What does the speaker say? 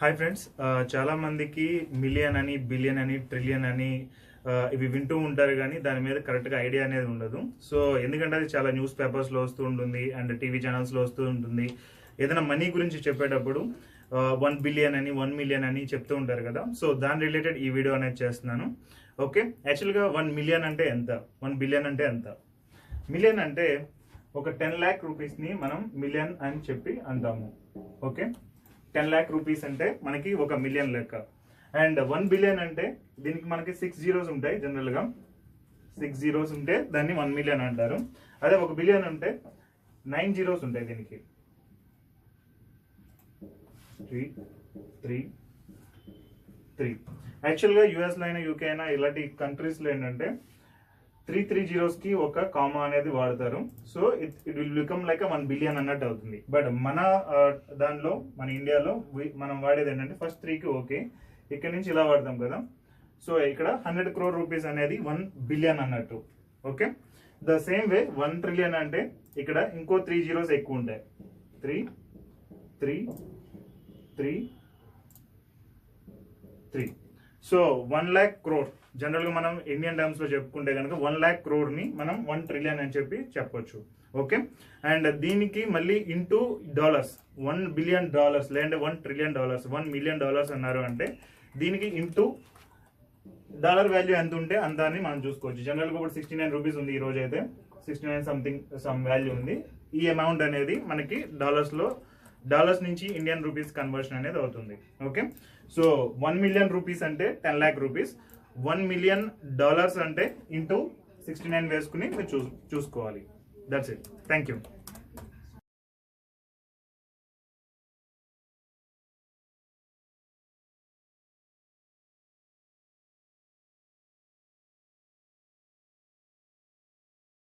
Hi friends చాలామందికి million అని billion అని ట్రిలియన్ అని uh, ఇవి వింటూ ఉంటారు కానీ దాని మీద కరెక్ట్గా ఐడియా అనేది ఉండదు. సో ఎందుకంటే అది చాలా న్యూస్ పేపర్స్లో వస్తూ ఉంటుంది అండ్ టీవీ ఛానల్స్లో వస్తూ ఉంటుంది. ఏదైనా మనీ గురించి చెప్పేటప్పుడు uh, వన్ బిలియన్ అని వన్ మిలియన్ అని చెప్తూ ఉంటారు కదా. సో దాని రిలేటెడ్ ఈ వీడియో అనేది చేస్తున్నాను. ఓకే యాక్చువల్గా వన్ మిలియన్ అంటే ఎంత? వన్ బిలియన్ అంటే ఎంత? మిలియన్ అంటే ఒక టెన్ ల్యాక్ రూపీస్ని మనం మిలియన్ అని చెప్పి అంటాము. ఓకే టెన్ ల్యాక్ రూపీస్ అంటే మనకి ఒక మిలియన్ లెక్క. అండ్ వన్ బిలియన్ అంటే దీనికి మనకి సిక్స్ జీరోస్ ఉంటాయి జనరల్గా సిక్స్ జీరోస్ ఉంటే దాన్ని వన్ మిలియన్ అంటారు. అదే ఒక బిలియన్ ఉంటే నైన్ జీరోస్ ఉంటాయి దీనికి. త్రీ త్రీ త్రీ యాక్చువల్గా యూఎస్లో అయినా యూకే అయినా ఇలాంటి కంట్రీస్లో ఏంటంటే త్రీ త్రీ జీరోస్కి ఒక కామా అనేది వాడతారు. So it it will become like one billion అన్నట్టు అవుతుంది. బట్ మన దానిలో మన ఇండియాలో వి- మనం వాడేది ఏంటంటే ఫస్ట్ త్రీకి ఓకే. ఇక్కడ నుంచి ఇలా వాడతాం కదా. సో ఇక్కడ హండ్రెడ్ క్రోర్ రూపీస్ అనేది వన్ బిలియన్ అన్నట్టు. Okay? The same way one trillion అంటే ఇక్కడ ఇంకో త్రీ జీరోస్ ఎక్కువ ఉంటాయి. Three three three three so one lakh crore. జనరల్గా మనం ఇండియన్ టర్మ్స్లో చెప్పుకుంటే కనుక వన్ ల్యాక్ క్రోర్ని మనం వన్ ట్రిలియన్ అని చెప్పి చెప్పొచ్చు. ఓకే? అండ్ దీనికి మళ్ళీ into dollars. One billion dollars లేదంటే one trillion dollars. One million dollars అన్నారు అంటే దీనికి ఇంటూ డాలర్ వాల్యూ ఎంత ఉంటే అంత అని మనం చూసుకోవచ్చు. జనరల్గా కూడా సిక్స్టీ నైన్ రూపీస్ ఉంది ఈ రోజు అయితే sixty nine something some value ఉంది. ఈ అమౌంట్ అనేది మనకి డాలర్స్లో డాలర్స్ నుంచి ఇండియన్ రూపీస్ కన్వర్షన్ అనేది అవుతుంది. Okay so one million rupees అంటే ten lakh rupees one million dollars అంటే ఇంటూ సిక్స్టీ నైన్ వేసుకుని మీరు చూ చూసుకోవాలి. That's it thank you